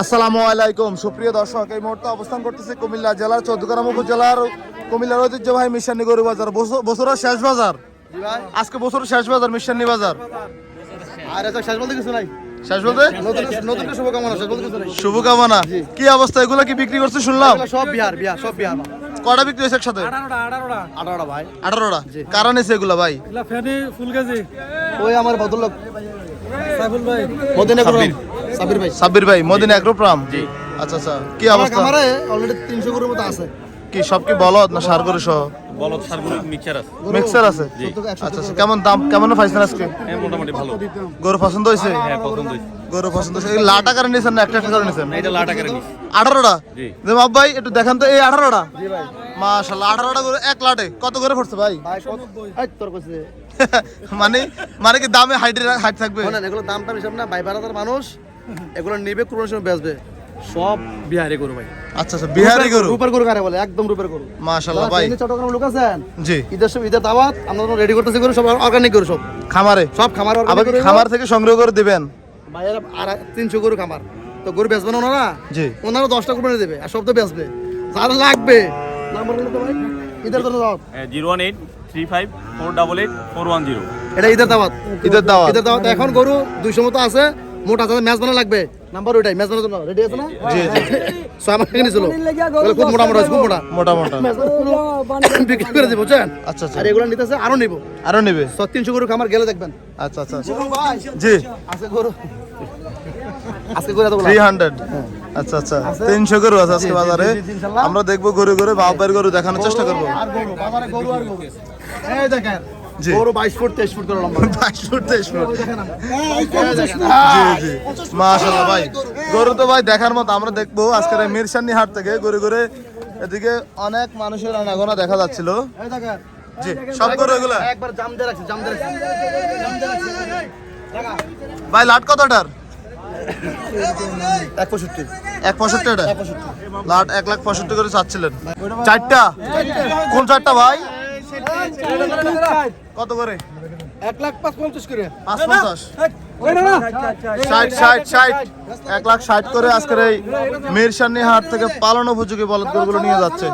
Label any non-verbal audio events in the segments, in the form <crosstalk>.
আসসালামু আলাইকুম। সুপ্রিয় দর্শক এই মুহূর্তে অবস্থান করতেছে কুমিল্লা জেলার চৌদ্দগ্রাম উপজেলার কুমিল্লার ঐতিহ্যবাহী মিশানি গরু বাজার বছর- বছরের শেষ বাজার। আজকে বছরের শেষ বাজার মিশানি বাজার। আর শেষ বলতে কিছু নাই। শেষ বলতে? নতুন নতুন শুভকামনা শেষ বলতে কিছু নাই। শুভকামনা। কি অবস্থা? এগুলো কি বিক্রি করছে? শুনলাম। সব বিহার বিহার সব বিহার। কটা বিক্রি হয়েছে একসাথে? আঠারোটা ভাই। আঠারোটা? কারা নিয়েছে এগুলা ভাই? ফুল ওই আমার ভদ্রলোক। সাইফুল ভাই। মদিনা সাবির ভাই। সাব্বির ভাই মদিনা অ্যাগ্রোপ্রাম আচ্ছা আচ্ছা। কি অবস্থা? খামারে অলরেডি তিনশো গরুর মতো আছে। কি সব কি বলদ না সার গরু সহ? বলদ সারগুলো মিক্সচার আছে। মিক্সার আছে? আচ্ছা আচ্ছা। কেমন দাম কেমন পাইছেন আজকে? হ্যাঁ মোটামুটি ভালো। গরু পছন্দ হয়েছে? হ্যাঁ পছন্দ হয়েছে। গরু পছন্দ হয়েছে। এই লাটা করে নিয়েছেন না একটা একটা করে নিয়েছেন না, এটা লাটা করে জি। ভাই একটু দেখান তো এই আঠারোটা? মাশাল্লাহ আঠারোটা করে এক লাটে। কত করে পড়ছে ভাই? ভাই কত এই তোর কাছে <laughs> মানে মানে কি দামে হাইট হাইট থাকবে? শোনেন এগুলো দাম টাম হিসাব না ভাই বারাদার মানুষ। এগুলো নিবে কোন সময় বেচবে? সব বিহারি গরু ভাই। আচ্ছা আচ্ছা বিহারি গরু? রূপের গরু কারে বলে? একদম রূপের গরু। মাশাল্লাহ যারা ভাই। ট্রেনে চট্টগ্রাম লোক আছেন জি। ঈদের সব ঈদের দাওয়াত আমরা রেডি করতেছি গরু সব অর্গানিক গরু সব। খামারে? সব খামার আবার অর্গানিক গরু খামার থেকে সংগ্রহ করে দিবেন? ভাইয়েরা আর তিনশো গরু খামার। তো গরু বেচবে না ওনারা? জি। ওনারা দশটা কোরবানি দেবে আর সব তো বেচবে। যার লাগবে। নাম্বার বলে তো ভাই ঈদের জন্য দাওয়াত? Zero one eight three five four double eight four one zero. এটা ঈদের দাওয়াত। ঈদের দাওয়াত। ঈদের দাওয়াত এখন গরু দুইশো মতো আছে। মোটা ম্যাচ বানা লাগবে? নাম্বার ওইটাই ম্যাচ বানার জন্য। রেডি আছে না? জি জি সো আমার এখানে ছিল খুব মোটা মোটা খুব মোটা। মোটা মোটা। বিক্রি করে দিব বুঝছেন? আচ্ছা আচ্ছা। আর এগুলো নিতেছে আরও নিব। আরও নেবে? সব তিনশো গরু খামার গেলে দেখবেন। আচ্ছা আচ্ছা। জি। আছে গরু আজকে গরু এতগুলো থ্রি আচ্ছা আচ্ছা। তিনশো গরু আছে আজকে বাজারে। আমরা দেখব গরু গরু বাপের গরু দেখানোর চেষ্টা করব। আর গরু বাজারে গরু আর গরু। এই দেখেন। বাইশ ফুট তেইশ ফুট করে লম্বা। <laughs> বাইশ ফুট তেইশ ফুট। জি জি। মাশাল্লাহ ভাই। গরু তো ভাই দেখার মতো আমরা দেখব। আজকের এই মিরসানি হাট থেকে ঘুরে ঘুরে এদিকে অনেক মানুষের আনাগোনা দেখা যাচ্ছিল। জি সব গরু এগুলা? একবার জাম দিয়ে রাখছে জাম দিয়ে রাখছে। জাম দিয়ে রাখছে। দেখা। ভাই লাট কতটার? এক পঁয়ষট্টি এক পঁয়ষট্টি এটা? লাট এক লাখ পঁয়ষট্টি করে চাচ্ছিলেন। চারটা? কোন চারটা ভাই? কত করে? এক লাখ পাঁচ পঞ্চাশ করে পাঁচ পঞ্চাশ ষাট ষাট ষাট। এক লাখ ষাট করে আজকের এই মিরসানি হাট থেকে পালন উপযোগী বলদ গরুগুলো নিয়ে যাচ্ছে।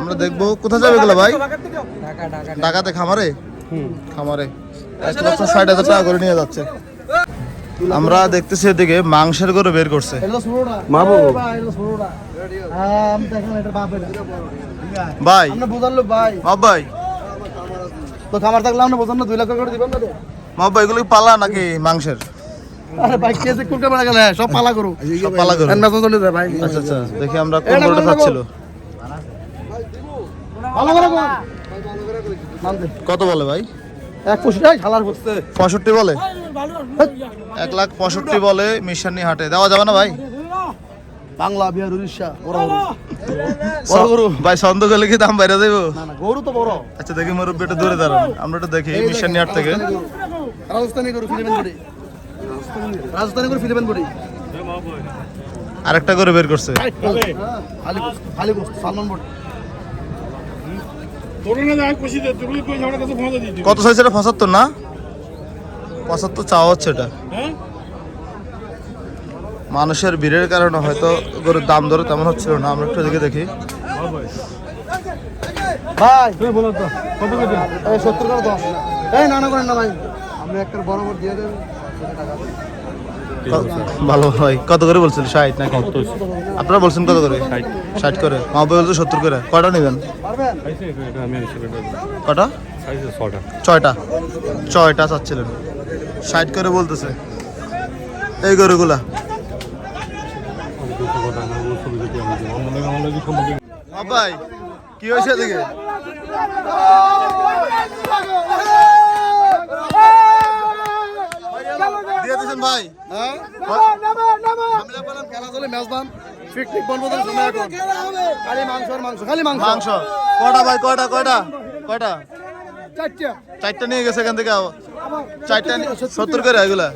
আমরা দেখব। কোথায় যাবে এগুলো ভাই? ঢাকাতে খামারে? খামারে। এক লক্ষ ষাট হাজার টাকা করে নিয়ে যাচ্ছে। আমরা দেখতেছি এদিকে মাংসের গরু বের করছে। ষোলোটা ভাই। আমরা বোঝালো ভাই। মাব ভাই। তো খামার থাকলে আমরা বোঝান না দুই লাখ করে দিবেন না? মাব ভাই এগুলো পালা নাকি মাংসের? আরে ভাই কেসে গেলে? সব পালা করু সব পালা চলে যায় ভাই। আচ্ছা আচ্ছা। দেখি আমরা কোন খাচ্ছিল। ভালো করে কত বলে ভাই? এক পঁয়ষট্টি বলে? এক লাখ পঁয়ষট্টি বলে মিশানি হাটে। দেওয়া যাবে না ভাই? বাংলা বিহার উড়িষ্যা বড় গরু বড়। গরু ভাই ছন্দ গেলে কি দাম বাইরে দেবো? না না গরু তো বড়। আচ্ছা দেখি মুরব্বী একটু দূরে দাঁড়ান। আমরা একটু দেখি মিশানি হাট থেকে। রাজস্থানি গরু ফিলিপিন বডি। রাজস্থানি গরু ফিলিপিন বডি। আরেকটা করে বের করছে। খালি খালি সালমান বডি কত চাইছে এটা? পঁচাত্তর না? পঁচাত্তর চাওয়া হচ্ছে এটা। মানুষের ভিড়ের কারণে হয়তো গরুর দাম দরে তেমন হচ্ছিল না। আমরা একটু দেখে দেখি। ভাই। বলো তো কত করে এই সত্তর করে দাও। এই না না করেন না ভাই। আমি একটা বরাবর দিয়ে দেন ভালো ভাই কত করে বলছিল ষাট নাকি? আপনারা বলছেন কত করে? ষাট। করে। মা বলছে সত্তর করে। কয়টা নেবেন? কটা? ছয়টা। ছয়টা চাচ্ছিলেন। ষাট করে বলতেছে। এই গরুগুলা। কি হয়েছে হ্যাঁ খেলা মাংস মাংস মাংস ভাই চারটা নিয়ে গেছে এখান থেকে চারটা সত্তর করে এগুলা।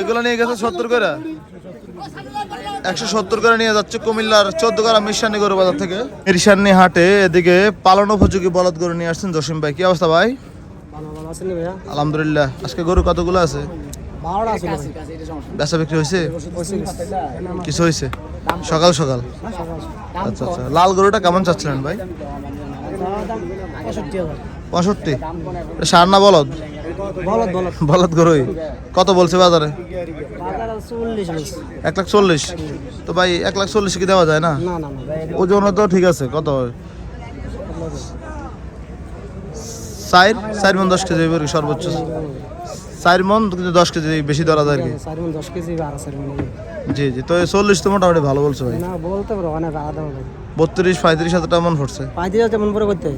এগুলো নিয়ে গেছে সত্তর করে। একশো সত্তর করে নিয়ে যাচ্ছে কুমিল্লার চোদ্দ গ্রাম মিরসানি গরু বাজার থেকে। মিরসানি হাটে এদিকে পালন উপযোগী বলদ গরু নিয়ে আসছেন জসিম ভাই। কি অবস্থা ভাই? আলহামদুলিল্লাহ। আজকে গরু কতগুলো আছে? বেচা বিক্রি হয়েছে? কিছু হয়েছে? সকাল সকাল। আচ্ছা আচ্ছা। লাল গরুটা কেমন চাচ্ছিলেন ভাই? পঁয়ষট্টি সার না বলদ? বলদ গরুই। কত বলছে বাজারে? এক লাখ চল্লিশ। তো ভাই এক লাখ চল্লিশ কি দেওয়া যায় না? না না না। ওজন তো ঠিক আছে কত চার চার মন দশ কেজি আর কি সর্বোচ্চ। চার মন কিন্তু দশ কেজি বেশি ধরা যায় কি। মন মন। জি জি। তো চল্লিশ তো মোটামুটি ভালো বলছো ভাই। না বলতে পারো অনেক আলাদা বত্রিশ পঁয়ত্রিশ হাজার টাকা মন পড়ছে। পঁয়ত্রিশ হাজার মন পরে করতে।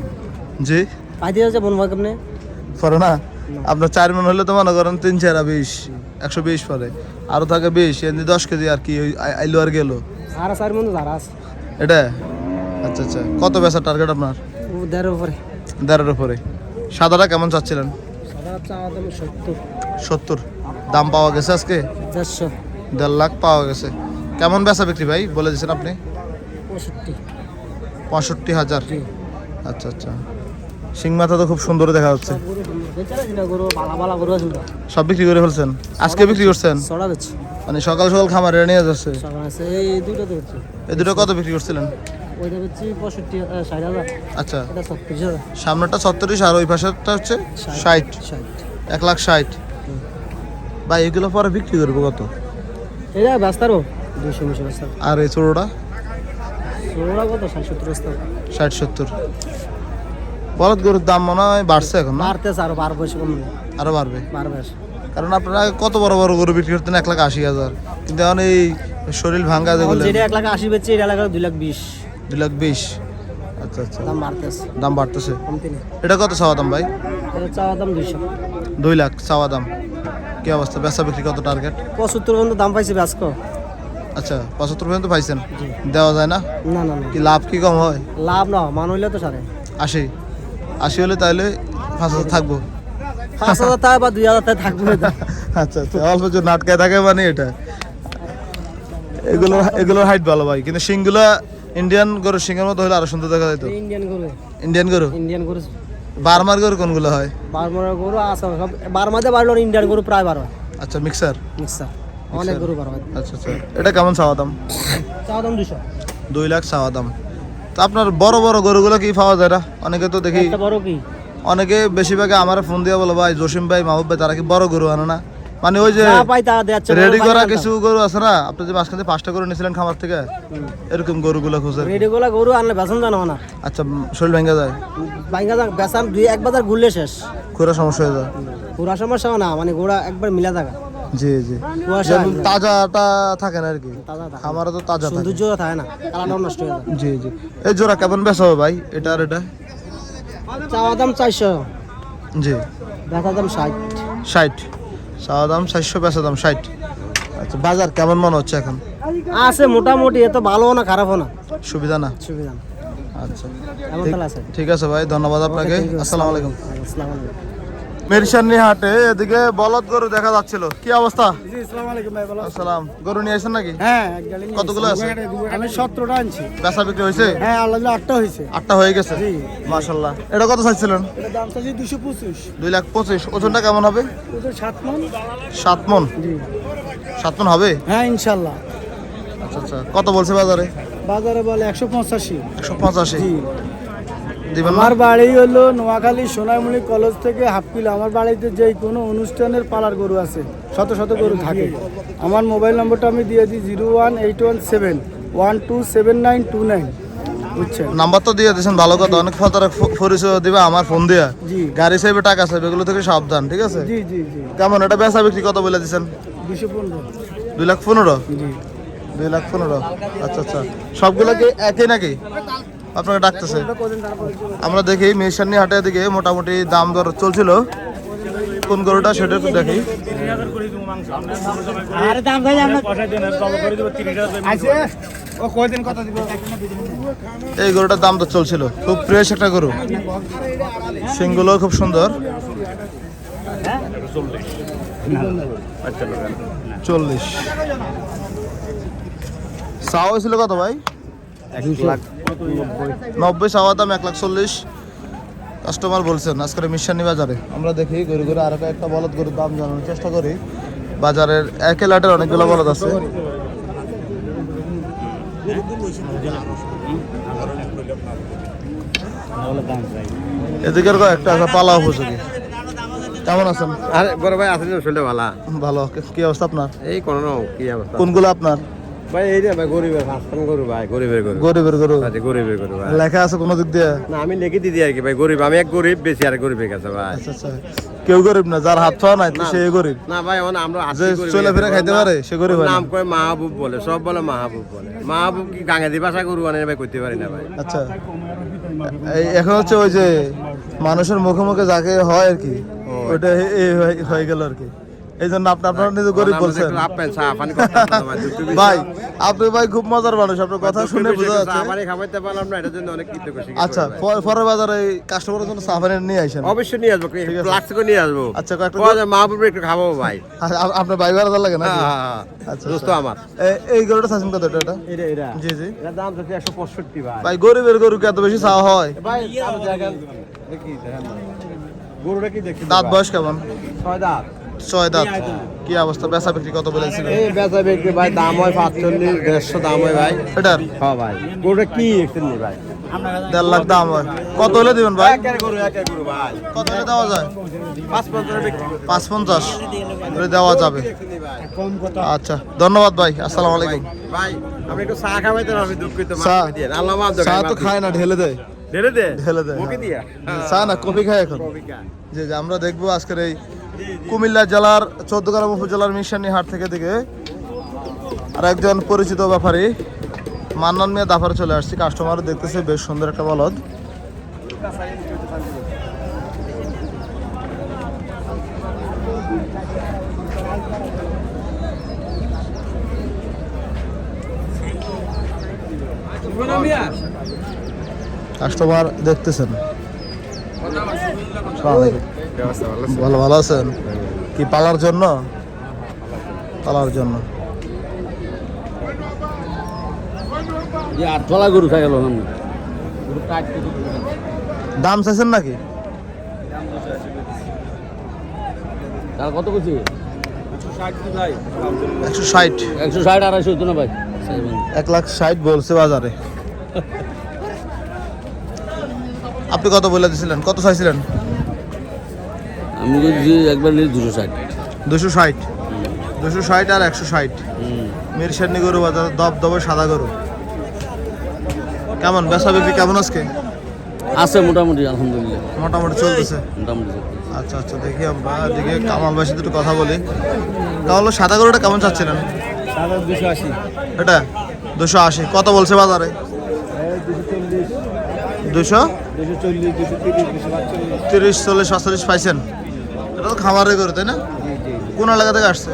জি। পঁয়ত্রিশ হাজার মন ভাগ আপনি পরে না? আপনার চার মন হলে তো মনে করেন তিন চারা বিশ একশো বিশ পরে আরও থাকে বিশ এমনি দশ কেজি আর কি আইলো আর গেলো। আর চার মন এটা? আচ্ছা আচ্ছা। কত বেচার টার্গেট আপনার? ও উপরে। দেড়ের উপরে। সাদাটা কেমন চাচ্ছিলেন? সত্তর। দাম পাওয়া গেছে আজকে? দেড় লাখ পাওয়া গেছে। কেমন বেচা বিক্রি ভাই? বলে দিয়েছেন আপনি? পঁয়ষট্টি। পঁয়ষট্টি হাজার। আচ্ছা আচ্ছা। শিং মাথা তো খুব সুন্দর দেখা যাচ্ছে। সব বিক্রি করে ফেলছেন? আজকে বিক্রি করছেন? মানে সকাল সকাল খামারে নিয়ে যাচ্ছে। এই দুটো কত বিক্রি করছিলেন? আচ্ছা। সামনেটা ছত্রিশ আর ওই পাশেরটা হচ্ছে ষাট এক লাখ ষাট। ভাই এগুলো পরে বিক্রি করব কত? এটা দুশো আর এই ষোলোটা কত? ষাট সত্তর ষাট সত্তর। বলদ গরুর দাম মনে হয় বাড়ছে এখন না? বাড়তেছে আরও নেই আরও বাড়বে? বয়স কারণ আপনারা কত বড় বড় গরু বিক্রি করতেন? এক লাখ আশি হাজার। কিন্তু এখন এই শরীর ভাঙ্গা যেগুলো যেটা এক লাখ আশি বেচছে এটা এলাকা দুই লাখ বিশ। দুই লাখ বিশ। আচ্ছা আচ্ছা। দাম বাড়তেছে। দাম বাড়তেছে? এটা কত চাওয়া দাম ভাই? চাওয়া দাম দুইশো। দুই লাখ চাওয়া দাম। কি অবস্থা? বেচা বিক্রি কত টার্গেট পঁচাত্তর পর্যন্ত দাম পাইছে ব্যস্ত আচ্ছা পঁচাত্তর পর্যন্ত পাইছেন? দেওয়া যায় না? না না না। কি লাভ কি কম হয়? লাভ না মান হইলে তো সারে। আশি। আশি হলে তাহলে পাঁচ হাজার থাকব। পাঁচ হাজার টাকা বা দুই হাজার টাকা থাকবে। আচ্ছা আচ্ছা অল্প নাটকায় থাকে মানে এটা। এগুলো এগুলোর হাইট ভালো ভাই কিন্তু শিংগুলো ইন্ডিয়ান গরু শিংয়ের মতো হলে আরও সুন্দর দেখা যেত। ইন্ডিয়ান গরু। ইন্ডিয়ান গরু? ইন্ডিয়ান গরু। বার্মার গরু কোনগুলো হয়? বারমার গরু আছে সব বারমাতে বাড়লো ইন্ডিয়ান গরু প্রায় বারো। আচ্ছা মিক্সার মিক্সার অনেক গরু বারো। আচ্ছা আচ্ছা। এটা কেমন চাওয়া দাম? চাওয়া দাম দুশো দুই লাখ চাওয়া দাম। তো আপনার বড় বড় গরুগুলো কি পাওয়া যায় না অনেকে তো দেখি বড় কি? অনেকে বেশিরভাগে আমার ফোন দিয়ে বলো ভাই জসিম ভাই মাহবুব ভাই তারা কি বড় গরু আনে না? মানে ওই যে রেডি করা কিছু গরু আছে না? আপনি যে মাঝখানে পাঁচটা গরু নিয়েছিলেন খামার থেকে এরকম গরুগুলো খুঁজে রেডি গোলা গরু আনলে বেসন জানো না? আচ্ছা শরীর ভেঙে যায়? বাইঙ্গা বেসান দুই এক বাজার ঘুরলে শেষ। খুরা সমস্যা হয়ে যায়। পুরা সমস্যা না মানে গোড়া একবার মিলা থাকা। জি জি। যেমন তাজাটা থাকে না আর কি। খামারে তো তাজা সৌন্দর্য থাকে না কালারটাও নষ্ট হয়ে যায়। জি জি। এই জোড়া কেমন বেচা হবে ভাই? এটা আর এটা? চাওয়া দাম চারশো। জি। বেচা দাম ষাট। ষাট। চাওয়া দাম চারশো বেচা দাম ষাট। আচ্ছা বাজার কেমন মনে হচ্ছে এখন? আছে মোটামুটি এত ভালো না খারাপও না। সুবিধা না? সুবিধা না। আচ্ছা। ঠিক- আছে? ভাই ধন্যবাদ আপনাকে। আসসালামু আলাইকুম। আসসালামু আলাইকুম। মেরসানি হাটে এদিকে বলদ গরু দেখা যাচ্ছিল। কি অবস্থা? আসসালামু গরু নিয়ে আসেন নাকি? হ্যাঁ কতগুলো আছে? আমি সতেরোটা আনছি। বেচা বিক্রি হয়েছে? হ্যাঁ আল্লাহ আটটা হয়েছে। আটটা হয়ে গেছে? মাশাল্লাহ এটা কত চাইছিলেন দাম চাইছি দুশো পঁচিশ। দুই লাখ পঁচিশ। ওজনটা কেমন হবে? ওদের সাত মন। সাত মন? জি। সাত মন হবে? হ্যাঁ ইনশাল্লাহ আচ্ছা আচ্ছা। কত বলছে বাজারে? বাজারে বলে একশো পঁচাশি। একশো পঁচাশি। আমার বাড়ি হলো নোয়াখালী সোনামণি কলেজ থেকে হাফ কিলো। আমার বাড়িতে যে কোনো অনুষ্ঠানের পালার গরু আছে শত শত গরু থাকে। আমার মোবাইল নম্বরটা আমি দিয়ে দিই zero one eight one seven one two seven nine two nine. বুঝছেন? নাম্বার তো দিয়ে দিয়েছেন ভালো কথা। অনেক ফাতারা পরিচয় দিবে আমার ফোন দিয়া। গাড়ি চাইবে টাকা চাইবে এগুলো থেকে সাবধান ঠিক আছে? জি জি জি। কেমন এটা বেচা বিক্রি কত বলে দিচ্ছেন দুশো পনেরো। দুই লাখ পনেরো? দুই লাখ পনেরো। আচ্ছা আচ্ছা। সবগুলো কি একই নাকি? আপনাকে ডাকতেছে। আমরা দেখি মেশানি হাটের দিকে মোটামুটি দাম দর চলছিল। কোন গরুটা সেটা একটু দেখি। আরে দাম ভাই আমরা ও কয়দিন কথা দিব? এই গরুটার দাম তো চলছিল। খুব ফ্রেশ একটা গরু। সিংগুলো খুব সুন্দর। চল্লিশ। চাওয়া হয়েছিল কত ভাই? নব্বই চাওয়া দাম এক লাখ চল্লিশ। কাস্টমার বলছেন আজকের মিশানি বাজারে। আমরা দেখি গরু গরু আরও একটা বলদ গরুর দাম জানানোর চেষ্টা করি। বাজারের এক লাটের অনেকগুলো বলদ আছে। এদিকের আছে পালা উপযোগী। কেমন আছেন? আরে বড় ভাই ভালো। ভালো। কি অবস্থা আপনার? এই কোন কি অবস্থা? কোনগুলো আপনার? ভাই এই রে ভাই গরিবের হাসপাতাল গরু ভাই? গরিবের গরু। গরিবের গরু। আচ্ছা গরিবের গরু ভাই। লেখা আছে কোনো দিক দিয়ে? না আমি লিখে দিদি আর কি ভাই গরিব। আমি এক গরিব বেশি আর গরিবের কাছে ভাই। আচ্ছা আচ্ছা। কেউ গরিব না যার হাত পাওয়া নাই সে গরিব। না ভাই আমরা যে আছি গরিব খাইতে পারে, সে গরিব না। নাম কয় মাহবুব বলে সব বলে মাহবুব বলে। মাহবুব কি গাঙ্গাদি ভাষা গরু আনে ভাই করতে পারি না ভাই। আচ্ছা। এই এখন হচ্ছে ওই যে মানুষের মুখে মুখে যাকে হয় আর কি ওটা হয়ে গেল আর কি। এই জন্য আপনি আপনার নিজে গরিব বলছেন। চা পানি না, ভাই, আপনি ভাই খুব মজার মানুষ আপনার কথা শুনে বোঝা যাচ্ছে। পানি পারলাম না এটার জন্য অনেক আচ্ছা পরের বাজারে কাস্টমারের জন্য সাফারি নিয়ে আসেন। অবশ্যই নিয়ে আসব নিয়ে আসব। আচ্ছা, কয়েকটা মাহবুব একটু খাব ভাই। আপনার ভাই ভাড়া লাগে না হ্যাঁ, হ্যাঁ, হ্যাঁ। আচ্ছা, দোস্ত আমার। এই গরুটা চাচ্ছেন কত এটা? এটা? জি জি। দাম পঁয়ষট্টি ভাই। ভাই গরিবের গরুকে এত বেশি চাওয়া হয়? ভাই জায়গা দেখি দেখেন। গরুটা কি দেখছি দাঁত বয়স কেমন? ছয় দাঁত। ছয় দাঁত। কি অবস্থা? বেচা বিক্রি কত বলেছিল এই বেচা বিক্রি ভাই দাম হয় পাঁচচল্লিশ দেড়শো দাম হয় ভাই। এটার? হ্যাঁ ভাই গরুটা কি ভাই? দেড় লাখ দাম হয়। কত হলে দিবেন ভাই? কত হলে দেওয়া যায়? পাঁচ পঞ্চাশ হলে দেওয়া যাবে। আচ্ছা ধন্যবাদ ভাই আসসালামু আলাইকুম। ভাই আমি একটু চা খাওয়াইতে আমি দুঃখিত চা? দিয়ে তো খায় না ঢেলে দেয়। ঢেলে দে ঢেলে দেয় মুখে চা না কফি খায় এখন। যে আমরা দেখব আজকের এই কুমিল্লা জেলার চৌদ্দগ্রাম উপজেলার মিশানি হাট থেকে দিকে আর একজন পরিচিত ব্যাপারী, মান্নান মিয়া দাফার চলে আসছি। কাস্টমার দেখতেছে, বেশ সুন্দর একটা বলদ। কাস্টমার দেখতেছেন। ভালো ভালো আছেন? কি পালার জন্য? পালার জন্য। আটতলা গরু খাই গেল দাম চাইছেন নাকি? তার কত কিছু একশো ষাট। একশো ষাট আড়াইশো হতো না ভাই? এক লাখ ষাট বলছে বাজারে। আপনি কত বলে দিয়েছিলেন কত চাইছিলেন? আমি যদি একবার নিই দুশো ষাট। দুশো ষাট। দুশো ষাট আর একশো ষাট। মিরসান্নি গরু বাজার দব দবে সাদা গরু। কেমন বেচা বিক্রি কেমন আজকে? আছে মোটামুটি আলহামদুলিল্লাহ। মোটামুটি চলতেছে। মোটামুটি আচ্ছা আচ্ছা দেখি আমরা দেখি কামাল ভাইয়ের সাথে একটু কথা বলি। তাহলে সাদা গরুটা কেমন চাচ্ছিলেন? দুশো আশি। এটা? দুশো আশি। কত বলছে বাজারে? দুশো তিরিশ চল্লিশ সাতচল্লিশ পাইছেন। এটা তো খামারে গরু তাই না? কোন এলাকা থেকে আসছে?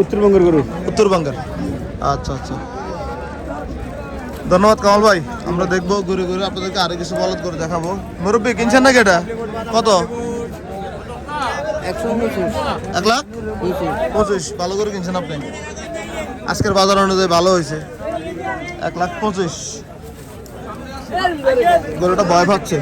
উত্তরবঙ্গের গরু। উত্তরবঙ্গের। আচ্ছা আচ্ছা। ধন্যবাদ কামাল ভাই। আমরা দেখব ঘুরে ঘুরে আপনাদেরকে আরও কিছু বলদ করে দেখাবো। মুরব্বী কিনছেন নাকি এটা? কত? এক লাখ? পঁচিশ। ভালো করে কিনছেন আপনি? আজকের বাজার অনুযায়ী ভালো হয়েছে। এক লাখ পঁচিশ। গরুটা ভয় পাচ্ছে।